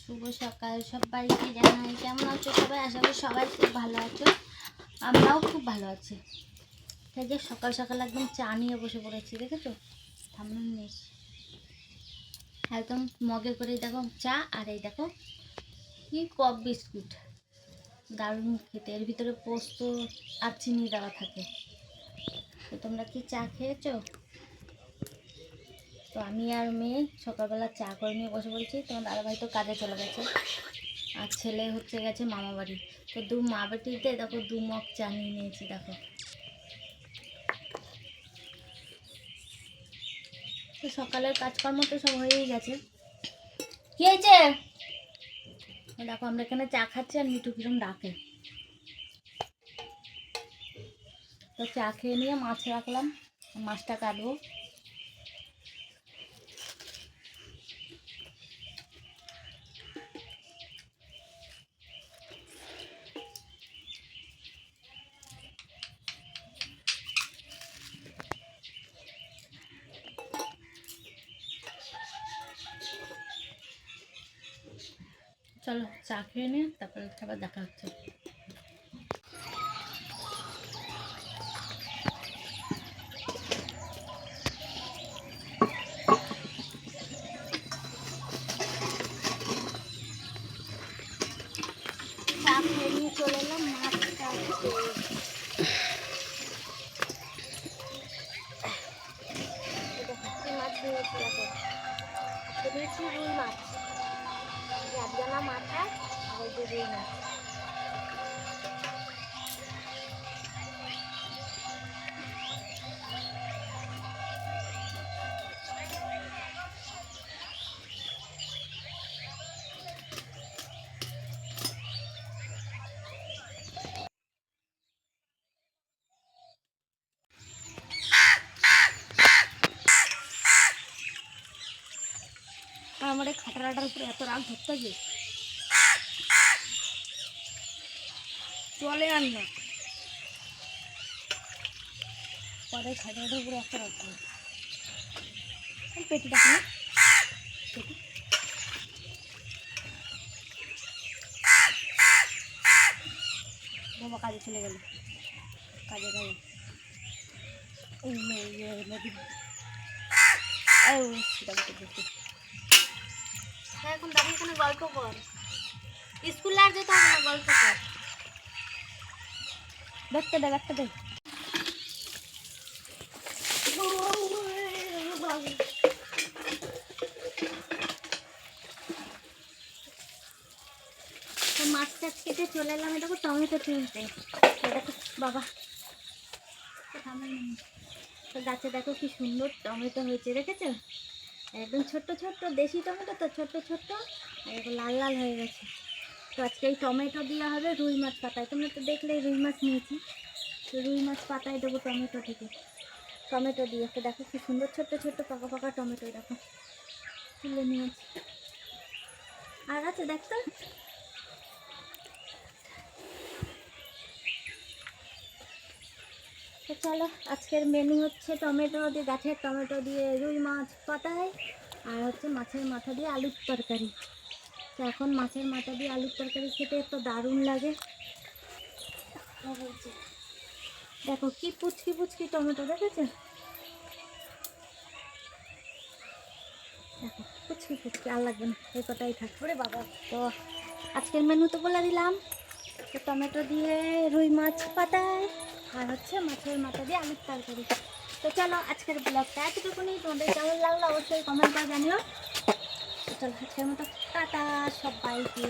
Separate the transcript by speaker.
Speaker 1: শুভ সকাল সবাইকে জানাই। কেমন আছো সবাই? আশা করি সবাই খুব ভালো আছো। আমরাও খুব ভালো আছি। তাই যে সকাল সকাল একদম চা নিয়ে বসে পড়েছি, দেখেছ? সামনে নিয়ে একদম মগে করে দেখো চা আর এই দেখো কি পপ বিস্কুট। দারুণ খেতে। এর ভিতরে পোস্ত আর চিনি দেওয়া থাকে। তো তোমরা কি চা খেয়েছো? তো আমি আর মেয়ে সকালবেলা চা করে নিয়ে বসে পড়েছি। তোমার দাদাভাই তো কাজে চলে গেছে। আর ছেলে হচ্ছে গেছে মামা বাড়ি। তো দু মা বাটিতে দেখো দু মগ চা নিয়ে নিয়েছি, দেখো। তো সকালের কাজকর্ম তো সব হয়েই গেছে। কি হয়েছে? দেখো, আমরা এখানে চা খাচ্ছি আর মিঠু কিরম ডাকে। তো চা খেয়ে নিয়ে মাছ রাখলাম, মাছটা কাটবো। চলো চা খেয়ে নিয়ে তারপরে আবার দেখা হচ্ছে। মাছ নিয়েছি রুই মাছ। জানা মাথা আর এই যে খাটারাটার উপরে এত রাগ ধরতে যে। চলে আর না। পরে খাটারাটার উপরে এত রাগ ধরে পেটি দেখো পেটি বাবা কাজে চলে গেল। কাজে কাজে এই মেয়ে নদী ও সেটা দেখি হ্যাঁ এখন দাঁড়িয়ে এখানে গল্প কর। স্কুলে আর যেতে হবে না গল্প কর। দেখতে দে দেখতে দে। মাছ টাছ কেটে চলে এলাম এটা টমেটো তুলতে দেখো বাবা। তো থামেন। তো গাছে দেখো কি সুন্দর টমেটো হয়েছে দেখেছ? একদম ছোট্ট ছোট্ট, দেশি টমেটো তো ছোট্ট ছোট্ট এগুলো লাল লাল হয়ে গেছে। তো আজকে এই টমেটো দেওয়া হবে রুই মাছ পাতায়। তোমরা তো দেখলে রুই মাছ নিয়েছি। তো রুই মাছ পাতায় দেবো টমেটো থেকে। টমেটো দিয়ে একটা দেখো কি সুন্দর ছোট্ট ছোট্ট পাকা পাকা টমেটো দেখো। তুলে নিয়েছি। আর আছে দেখতো? তো চলো, আজকের মেনু হচ্ছে টমেটো দিয়ে গাছের টমেটো দিয়ে রুই মাছ পাতায়, আর হচ্ছে মাছের মাথা দিয়ে আলুর তরকারি। তো এখন মাছের মাথা দিয়ে আলুর তরকারি খেতে এত দারুণ লাগে। দেখো, কি পুচকি পুচকি টমেটো দেখেছ? দেখো, পুচকি পুচকি, আর লাগবে না, এই কটাই থাকবে বাবা, তো আজকের মেনু তো বলে দিলাম। তো টমেটো দিয়ে রুই মাছ পাতায় আর হচ্ছে মাছের মাথা দিয়ে আলুর তরকারি। তো চলো আজকের ব্লগটা এতটুকুনি। তোমাদের কেমন লাগল অবশ্যই কমেন্ট করে জানিও। চলো আজকের মতো টাটা, সবাইকে।